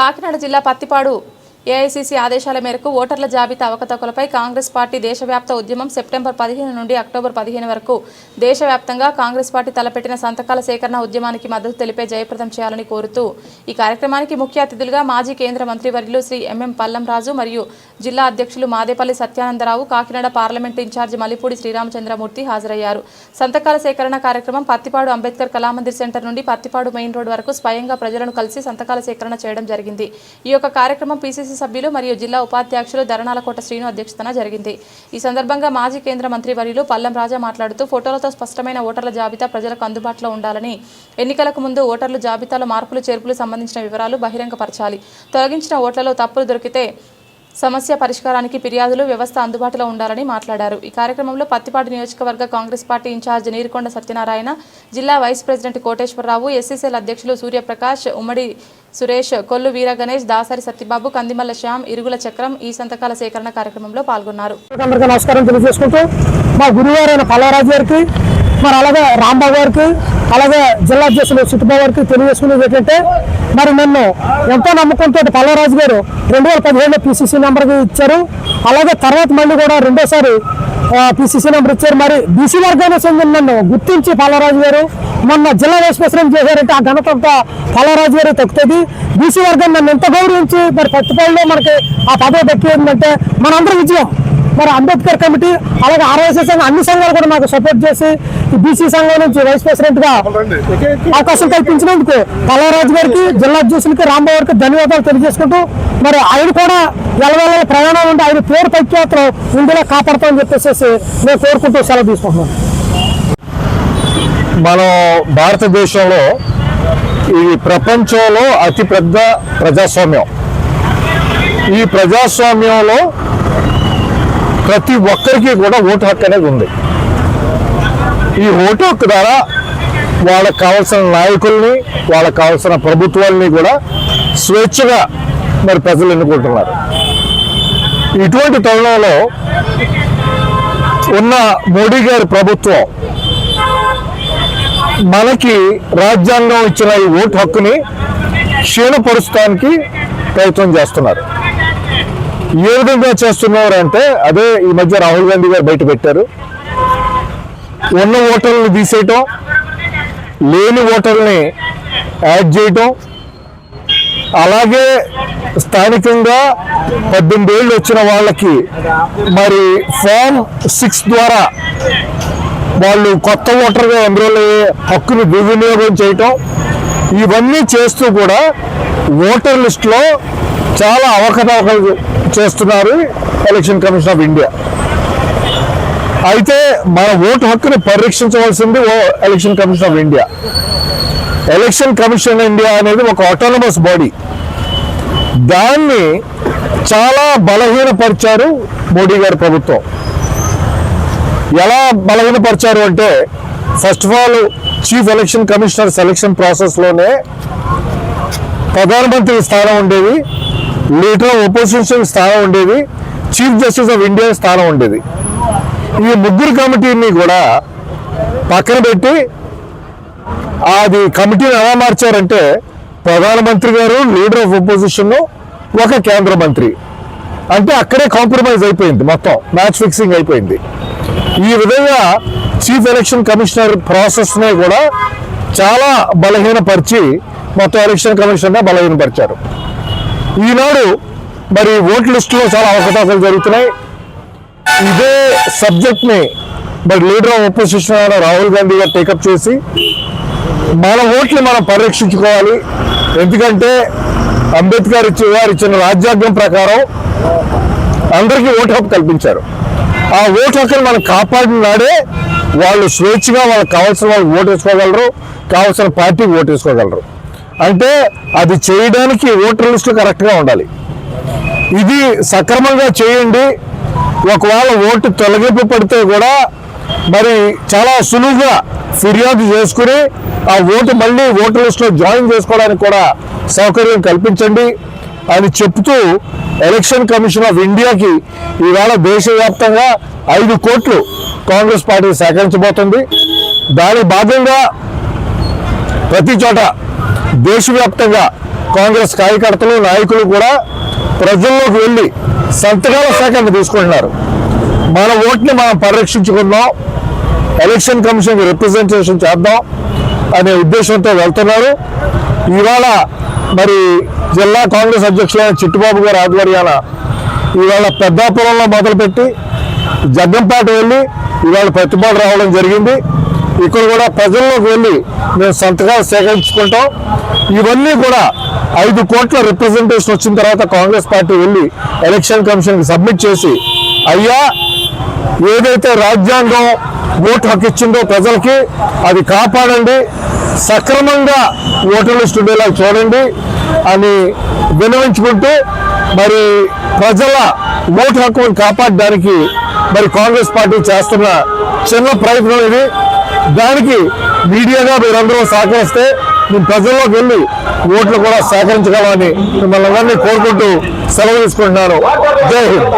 కాకినాడ జిల్లా పత్తిపాడు ఏఐసీసీ ఆదేశాల మేరకు ఓటర్ల జాబితా అవకతవకలపై కాంగ్రెస్ పార్టీ దేశవ్యాప్త ఉద్యమం సెప్టెంబర్ పదిహేను నుండి అక్టోబర్ పదిహేను వరకు దేశవ్యాప్తంగా కాంగ్రెస్ పార్టీ తలపెట్టిన సంతకాల సేకరణ ఉద్యమానికి మద్దతు తెలిపే జయప్రదం చేయాలని కోరుతూ ఈ కార్యక్రమానికి ముఖ్య అతిథులుగా మాజీ కేంద్ర మంత్రివర్యులు శ్రీ ఎంఎం పల్లం రాజు మరియు జిల్లా అధ్యక్షులు మాదేపల్లి సత్యానందరావు కాకినాడ పార్లమెంటు ఇన్ఛార్జి మలిపూడి శ్రీరామచంద్రమూర్తి హాజరయ్యారు. సంతకాల సేకరణ కార్యక్రమం పత్తిపాడు అంబేద్కర్ కళామందిర్ సెంటర్ నుండి పత్తిపాడు మెయిన్ రోడ్ వరకు స్వయంగా ప్రజలను కలిసి సంతకాల సేకరణ చేయడం జరిగింది. ఈ యొక్క కార్యక్రమం పీసీసీ సభ్యులు మరియు జిల్లా ఉపాధ్యక్షులు ధరణాలకోట శ్రీను అధ్యక్షతన జరిగింది. ఈ సందర్భంగా మాజీ కేంద్ర మంత్రి వర్యులు పల్లం రాజా మాట్లాడుతూ ఫోటోలతో స్పష్టమైన ఓటర్ల జాబితా ప్రజలకు అందుబాటులో ఉండాలని ఎన్నికలకు ముందు ఓటర్ల జాబితాలో మార్పులు చేర్పులు సంబంధించిన వివరాలు బహిరంగపరచాలి. తొలగించిన ఓట్లలో తప్పులు దొరికితే సమస్య పరిష్కారానికి ఫిర్యాదులు వ్యవస్థ అందుబాటులో ఉండాలని మాట్లాడారు. ఈ కార్యక్రమంలో పత్తిపాటి నియోజకవర్గ Congress party in charge Neerukonda Satyanarayana జిల్లా వైస్ ప్రెసిడెంట్ కోటేశ్వరరావు ఎస్సీసీఎల్ అధ్యక్షులు సూర్యప్రకాష్ ఉమ్మడి సురేష్ కొల్లు వీర గణేష్ దాసరి సత్యబాబు కందిమల్ల శ్యామ్ ఇరుగుల చక్రం ఈ సంతకాల సేకరణ కార్యక్రమంలో పాల్గొన్నారు. నమస్కారం తెలియజేసుకుంటూ మా గురువారైన పల్లవరాజు గారికి మరి అలాగే రాంబాబు గారికి అలాగే జిల్లా అధ్యక్షులు సిట్టుబాబు తెలియజేసుకునేది ఏంటంటే మరి నన్ను ఎంతో నమ్మకంతో పల్లవరాజు గారు రెండు వేల పదిహేడులో పిసిసి నెంబర్కి ఇచ్చారు. అలాగే తర్వాత మళ్ళీ కూడా రెండోసారి పీసీసీ నెంబర్ ఇచ్చారు. మరి బీసీ వర్గానికి చెందిన నన్ను గుర్తించి పల్లవరాజు గారు మొన్న జిల్లా వైస్ ప్రెసిడెంట్ చేశారంటే ఆ ఘనత అంతా పల్లవరాజు గారు తగ్గుతుంది బీసీ వర్గం నన్ను ఎంత గౌరవించి మరి పత్తిపాడులో మనకి ఆ పదవి దక్కిందంటే మనందరం విజయం. మరి అంబేద్కర్ కమిటీ అలాగే ఆర్ఎస్ఎస్ సంఘం అన్ని సంఘాలు కూడా మాకు సపోర్ట్ చేసి ఈ బీసీ సంఘం నుంచి వైస్ ప్రెసిడెంట్గా అవకాశం కల్పించినందుకు కళారాజు గారికి జిల్లా అధ్యక్షులకి రాంబాబు గారికి ధన్యవాదాలు తెలియజేసుకుంటూ మరి ఆయన కూడా ఎలవెల ప్రయాణం ఉండి ఆయన పేరు ప్రఖ్యాతలు ఇందులో కాపాడతామని చెప్పేసి నేను కోరుకుంటూ సెలవు తీసుకుంటున్నాను మనం భారతదేశంలో ఈ ప్రపంచంలో అతిపెద్ద ప్రజాస్వామ్యం. ఈ ప్రజాస్వామ్యంలో ప్రతి ఒక్కరికి కూడా ఓటు హక్కు అనేది ఉంది. ఈ ఓటు హక్కు ద్వారా వాళ్ళకి కావాల్సిన నాయకుల్ని వాళ్ళకి కావాల్సిన ప్రభుత్వాల్ని కూడా స్వేచ్ఛగా మరి ప్రజలు ఎన్నుకుంటున్నారు. ఇటువంటి తరుణంలో ఉన్న మోడీ గారి ప్రభుత్వం మనకి రాజ్యాంగం ఇచ్చిన ఈ ఓటు హక్కుని క్షీణపరుస్తానికి ప్రయత్నం చేస్తున్నారు. ఏ విధంగా చేస్తున్నారు అంటే అదే ఈ మధ్య రాహుల్ గాంధీ గారు బయట పెట్టారు. ఉన్న ఓటర్లను తీసేయటం లేని ఓటర్ని యాడ్ చేయటం అలాగే స్థానికంగా పద్దెనిమిది ఏళ్ళు వచ్చిన వాళ్ళకి మరి ఫామ్ సిక్స్ ద్వారా వాళ్ళు కొత్త ఓటర్గా ఎన్రోల్ అయ్యే హక్కును దుర్వినియోగం చేయటం ఇవన్నీ చేస్తూ కూడా ఓటర్ లిస్టులో చాలా అవకతవకలు చేస్తున్నారు ఎలక్షన్ కమిషన్ ఆఫ్ ఇండియా అయితే మన ఓటు హక్కుని పరిరక్షించవలసింది ఓ election commission of India election commission India అనేది ఒక ఆటోనమస్ బాడీ దాన్ని చాలా బలహీనపరిచారు మోడీ గారి ప్రభుత్వం. ఎలా బలహీనపరిచారు అంటే first of all chief election commissioner selection ప్రాసెస్లోనే ప్రధానమంత్రి స్థానం ఉండేది. లీడర్ ఆఫ్ ఒపోజిషన్ స్థానం ఉండేది చీఫ్ జస్టిస్ ఆఫ్ ఇండియా స్థానం ఉండేది. ఈ ముగ్గురు కమిటీని కూడా పక్కన పెట్టి అది కమిటీని ఎలా మార్చారంటే ప్రధానమంత్రి గారు లీడర్ ఆఫ్ ఒపోజిషన్ ఒక కేంద్ర మంత్రి. అంటే అక్కడే కాంప్రమైజ్ అయిపోయింది మొత్తం మ్యాచ్ ఫిక్సింగ్ అయిపోయింది. ఈ విధంగా చీఫ్ ఎలక్షన్ కమిషనర్ ప్రాసెస్నే కూడా చాలా బలహీనపరిచి మొత్తం ఎలక్షన్ కమిషన్గా బలహీనపరిచారు. ఈనాడు మరి ఓట్ లిస్టులో చాలా అవకాశాలు జరుగుతున్నాయి. ఇదే సబ్జెక్ట్ని మరి లీడర్ ఆఫ్ ఒపోజిషన్ అయిన రాహుల్ గాంధీ గారు టేకప్ చేసి మన ఓట్లు మనం పరిరక్షించుకోవాలి. ఎందుకంటే అంబేద్కర్ ఇచ్చి గారు ఇచ్చిన రాజ్యాంగం ప్రకారం అందరికీ ఓటు హక్కు కల్పించారు. ఆ ఓటు హక్కును మనం కాపాడినాడే వాళ్ళు స్వేచ్ఛగా వాళ్ళకి కావాల్సిన వాళ్ళు ఓటు వేసుకోగలరు కావాల్సిన పార్టీకి ఓటు వేసుకోగలరు. అంటే అది చేయడానికి ఓటర్ లిస్టు కరెక్ట్గా ఉండాలి. ఇది సక్రమంగా చేయండి. ఒకవేళ ఓటు తొలగింపు పడితే కూడా మరి చాలా సులువుగా ఫిర్యాదు చేసుకుని ఆ ఓటు మళ్ళీ ఓటర్ లిస్టులో జాయిన్ చేసుకోవడానికి కూడా సౌకర్యం కల్పించండి. అని చెప్తూ ఎలక్షన్ కమిషన్ ఆఫ్ ఇండియాకి ఈవేళ దేశవ్యాప్తంగా ఐదు కోట్లు కాంగ్రెస్ పార్టీ సేకరించబోతుంది. దాని భాగంగా ప్రతి చోట దేశవ్యాప్తంగా కాంగ్రెస్ కార్యకర్తలు నాయకులు కూడా ప్రజల్లోకి వెళ్ళి సంతకాల సేకరణ తీసుకుంటున్నారు. మన ఓట్ని మనం పరిరక్షించుకుందాం. ఎలక్షన్ కమిషన్కి రిప్రజెంటేషన్ చేద్దాం అనే ఉద్దేశంతో వెళ్తున్నారు. ఇవాళ మరి జిల్లా కాంగ్రెస్ అధ్యక్షులైన చిట్టుబాబు గారి ఆధ్వర్యాన ఇవాళ పెద్దాపురంలో మొదలుపెట్టి జగ్గంపేట వెళ్ళి ఇవాళ ప్రతిపాటు రావడం జరిగింది. ఇక్కడ కూడా ప్రజల్లోకి వెళ్ళి మేము సంతకాలు సేకరించుకుంటాం. ఇవన్నీ కూడా ఐదు కోట్ల రిప్రజెంటేషన్ వచ్చిన తర్వాత కాంగ్రెస్ పార్టీ వెళ్ళి ఎలక్షన్ కమిషన్కి సబ్మిట్ చేసి అయ్యా ఏదైతే రాజ్యాంగం ఓటు హక్కు ఇచ్చిందో ప్రజలకి అది కాపాడండి సక్రమంగా ఓటర్ లిస్ట్ ఉండేలా చూడండి అని వినవించుకుంటూ మరి ప్రజల ఓటు హక్కును కాపాడడానికి మరి కాంగ్రెస్ పార్టీ చేస్తున్న చిన్న ప్రయత్నం ఇది. దానికి మీడియాగా మీరందరూ సహకరిస్తే మేము ప్రజల్లోకి వెళ్ళి ఓట్లు కూడా సేకరించగలమని మిమ్మల్ని అందరినీ కోరుకుంటూ సెలవు తీసుకుంటున్నాను. జై హింద్.